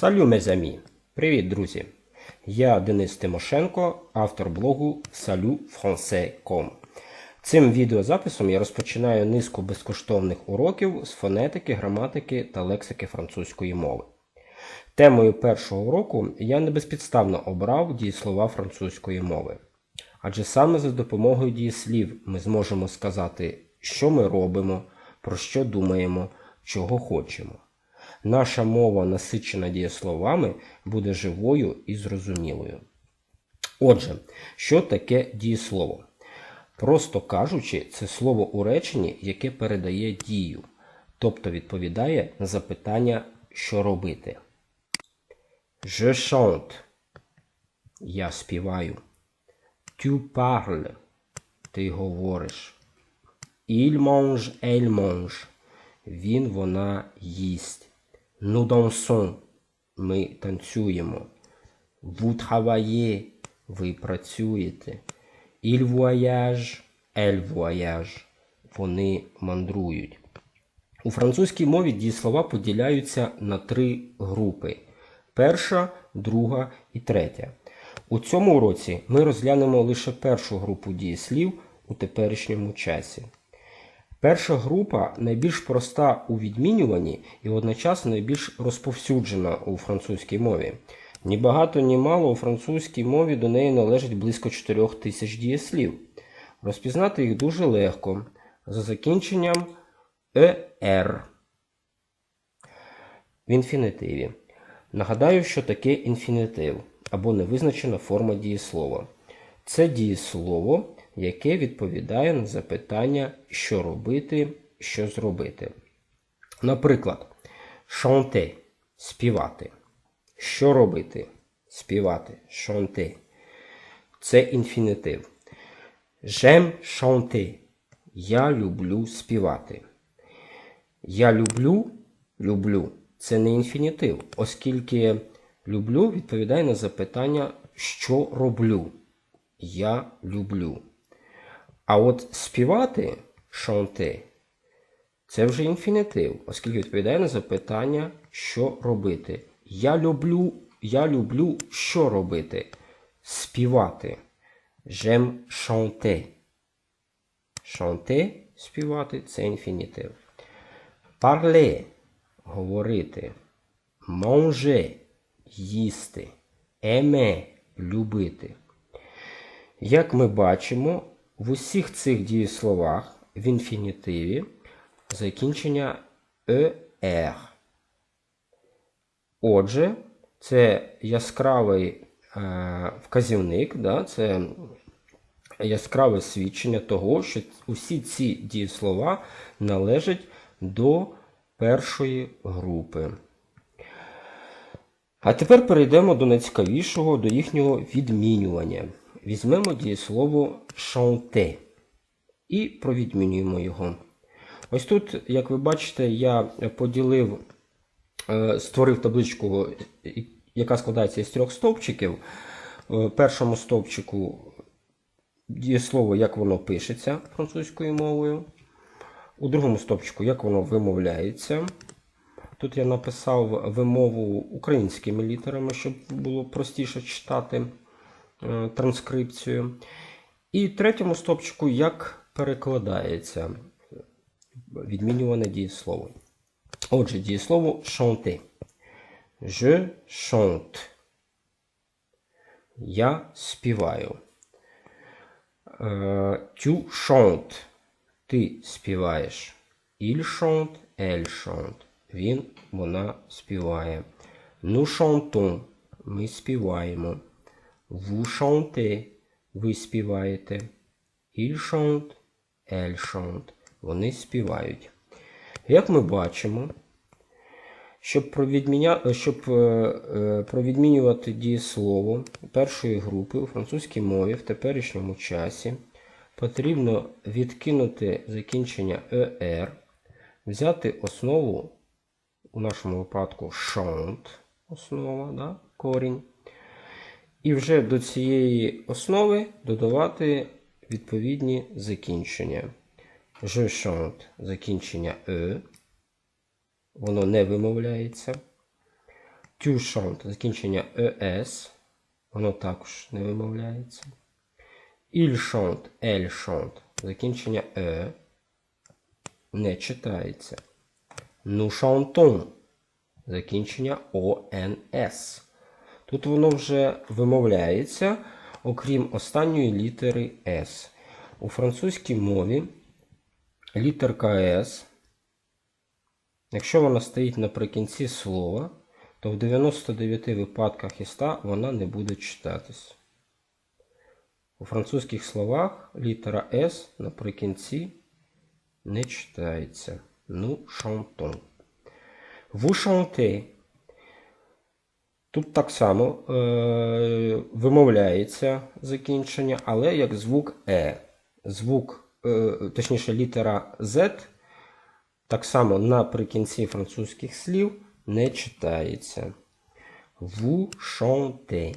Салю, мезамі! Привіт, друзі! Я Денис Тимошенко, автор блогу salut Цим відеозаписом я розпочинаю низку безкоштовних уроків з фонетики, граматики та лексики французької мови. Темою першого уроку я не безпідставно обрав дієслова французької мови. Адже саме за допомогою дієслів ми зможемо сказати, що ми робимо, про що думаємо, чого хочемо. Наша мова, насичена дієсловами, буде живою і зрозумілою. Отже, що таке дієслово? Просто кажучи, це слово у реченні, яке передає дію, тобто відповідає на запитання, що робити. Je chante. Я співаю. Tu parles. Ти говориш. Il mange, elle mange. Він, вона їсть. Nous dansons. Ми танцюємо. Vous travaillez. Ви працюєте. Il voyage. Elle voyage. Вони мандрують. У французькій мові дієслова поділяються на три групи: перша, друга і третя. У цьому уроці ми розглянемо лише першу групу дієслів у теперішньому часі. Перша група найбільш проста у відмінюванні і одночасно найбільш розповсюджена у французькій мові. Ні багато, ні мало у французькій мові до неї належить близько 4 тисяч дієслів. Розпізнати їх дуже легко за закінченням «ер» в інфінітиві. Нагадаю, що таке інфінітив або невизначена форма дієслова. Це дієслово, яке відповідає на запитання, що робити, що зробити. Наприклад, chanter – співати. Що робити? Співати. Chanter. Це інфінітив. J'aime chanter. Я люблю співати. Я люблю, люблю. Це не інфінітив, оскільки люблю відповідає на запитання, що роблю. Я люблю. А от співати шанти це вже інфінітив, оскільки відповідає на запитання, що робити. Я люблю, я люблю, що робити? Співати. J'aime chanter. Chanter – співати це інфінітив. Parler – говорити. Manger – їсти. Aimer – любити. Як ми бачимо, в усіх цих дієсловах в інфінітиві закінчення «er». Отже, це яскравий е, вказівник, да, це яскраве свідчення того, що усі ці дієслова належать до першої групи. А тепер перейдемо до найцікавішого, до їхнього відмінювання. Візьмемо дієслово chanter і провідмінюємо його. Ось тут, як ви бачите, я поділив, е, створив табличку, яка складається з трьох стовпчиків. В першому стовпчику дієслово, як воно пишеться французькою мовою. У другому стовпчику, як воно вимовляється. Тут я написав вимову українськими літерами, щоб було простіше читати. Е, транскрипцію. І третьому стопчику, як перекладається відмінюване дієслово. Отже, дієслово chanter. Je chante. Я співаю. Е, tu chantes. Ти співаєш. Il chante, elle chante. Він, вона співає. Nous chantons. Ми співаємо. Vous chantez. Ви співаєте. Il chante. Elle chante. Вони співають. Як ми бачимо, щоб провідміня... щоб е, е, провідмінювати дієслово першої групи у французькій мові в теперішньому часі, потрібно відкинути закінчення «er», взяти основу, у нашому випадку chante, основа, да, корінь. І вже до цієї основи додавати відповідні закінчення. Chante закінчення «e», воно не вимовляється. Chante, закінчення ES. Воно також не вимовляється. Elle chante, закінчення E не читається. Chantons, закінчення ОНС. Тут воно вже вимовляється, окрім останньої літери С. У французькій мові літерка С, якщо вона стоїть наприкінці слова, то в 99 випадках із 100 вона не буде читатись. У французьких словах літера С наприкінці не читається. Ну, chantons. Vous chantez. Тут так само е- вимовляється закінчення, але як звук Е. Звук, е- точніше, літера Z так само наприкінці французьких слів не читається. Vous chantez.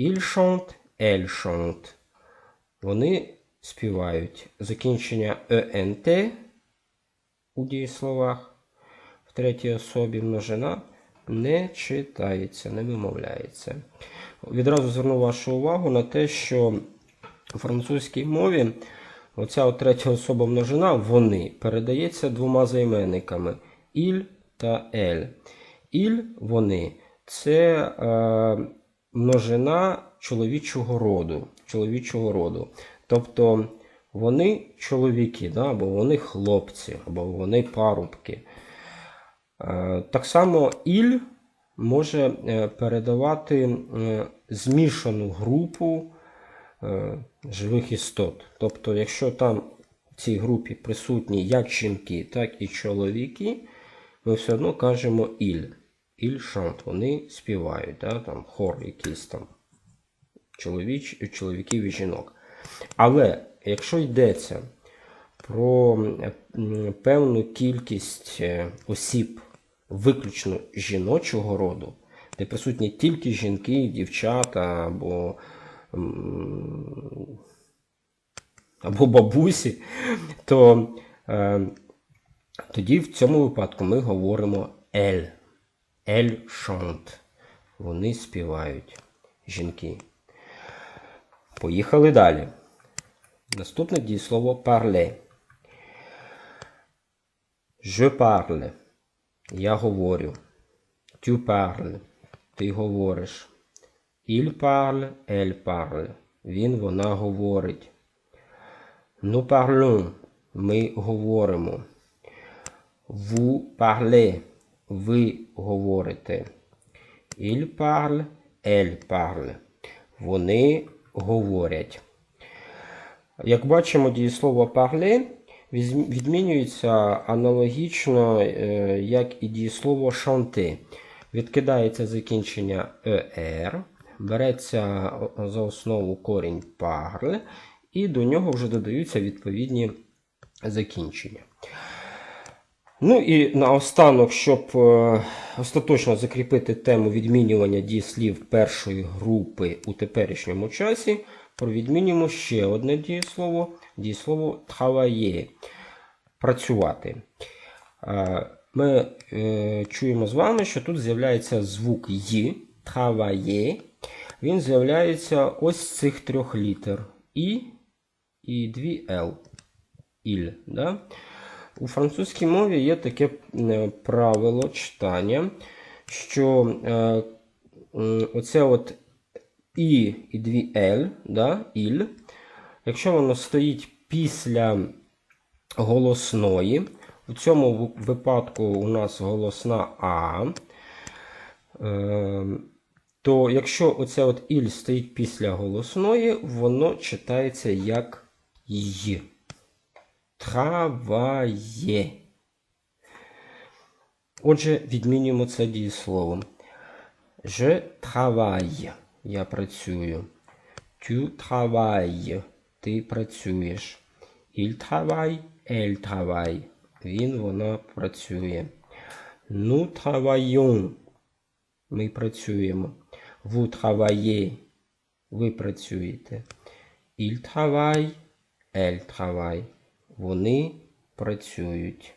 Il chante, elle chante. Вони співають закінчення ЕНТ у дієсловах в третій особі множина не читається, не вимовляється. Відразу зверну вашу увагу на те, що у французькій мові оця третя особа множина вони передається двома займенниками «il» та «elle». «Il» вони це е, множина чоловічого роду. Чоловічого роду. Тобто вони чоловіки, да, або вони хлопці, або вони парубки. Е, Так само іль може е, передавати е, змішану групу живих істот. Тобто, якщо там в цій групі присутні як жінки, так і чоловіки, ми все одно кажемо іль. Іль шант, вони співають, да, там хор якийсь там чоловіч, чоловіків і жінок. Але якщо йдеться про певну кількість осіб виключно жіночого роду, де присутні тільки жінки, дівчата або, або бабусі, то е, тоді в цьому випадку ми говоримо ель. Ель шант. Вони співають жінки. Поїхали далі. Наступне дієслово parler. Je parle. Я говорю. Tu parles. Ти говориш. Il parle, elle parle. Він, вона говорить. Nous parlons. Ми говоримо. Vous parlez. Ви говорите. Il parle, elle parle. Вони говорять. Як бачимо, дієслово parler відмінюється аналогічно, е, як і дієслово chanter. Відкидається закінчення er, береться за основу корінь parle, і до нього вже додаються відповідні закінчення. Ну і наостанок, щоб е, остаточно закріпити тему відмінювання дієслів першої групи у теперішньому часі, провідмінюємо ще одне дієслово дієслово travailler – працювати. Ми е, чуємо з вами, що тут з'являється звук «й», travailler. Він з'являється ось з цих трьох літер І і дві Л. Іль. Да? У французькій мові є таке е, правило читання, що е, оце от І і дві Л, да, іль, якщо воно стоїть після голосної, в цьому випадку у нас голосна А, е, то якщо оце от іль стоїть після голосної, воно читається як й. Travailler. Отже, відмінюємо це дієсловом. Je travaille. Я працюю. Tu travailles. Ти працюєш. Elle travaille. Він, вона працює. Nous travaillons. Ми працюємо. Vous. Ви працюєте. Elle travaille. Вони працюють.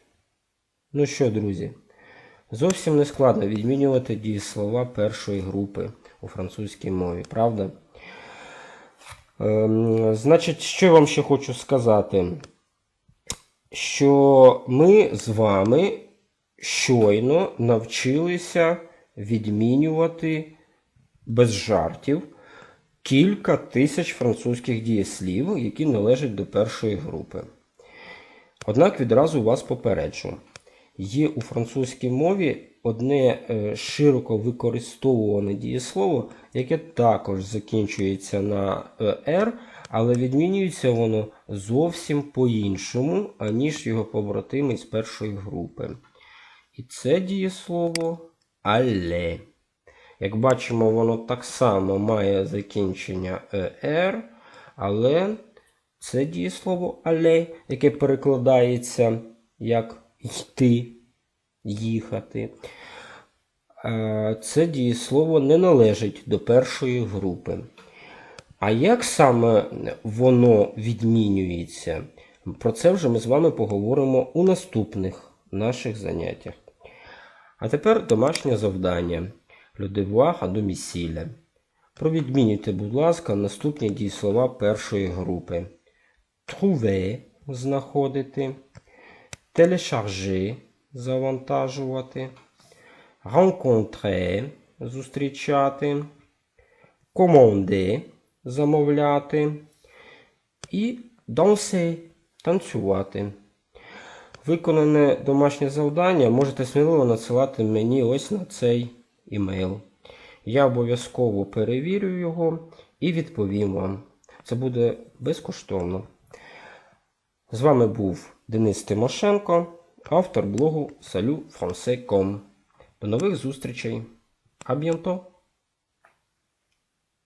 Ну що, друзі, Зовсім не складно відмінювати дієслова першої групи у французькій мові, правда? Ем, значить, що я вам ще хочу сказати? Що ми з вами щойно навчилися відмінювати без жартів кілька тисяч французьких дієслів, які належать до першої групи. Однак відразу вас попереджу. Є у французькій мові одне е, широко використовуване дієслово, яке також закінчується на «ер», але відмінюється воно зовсім по-іншому, аніж його побратими з першої групи. І це дієслово але. Як бачимо, воно так само має закінчення «ер», але це дієслово але, яке перекладається як йти, їхати. Е, Це дієслово не належить до першої групи. А як саме воно відмінюється? Про це вже ми з вами поговоримо у наступних наших заняттях. А тепер домашнє завдання. Людевуар а домісіля. Провідмінюйте, будь ласка, наступні дієслова першої групи. Trouver – знаходити. Телешаржи – завантажувати. Rencontrer – зустрічати. Commander – замовляти. І danser – танцювати. Виконане домашнє завдання можете сміливо надсилати мені ось на цей імейл. Я обов'язково перевірю його і відповім вам. Це буде безкоштовно. З вами був Денис Тимошенко, автор блогу salut.francais.com. До нових зустрічей. А!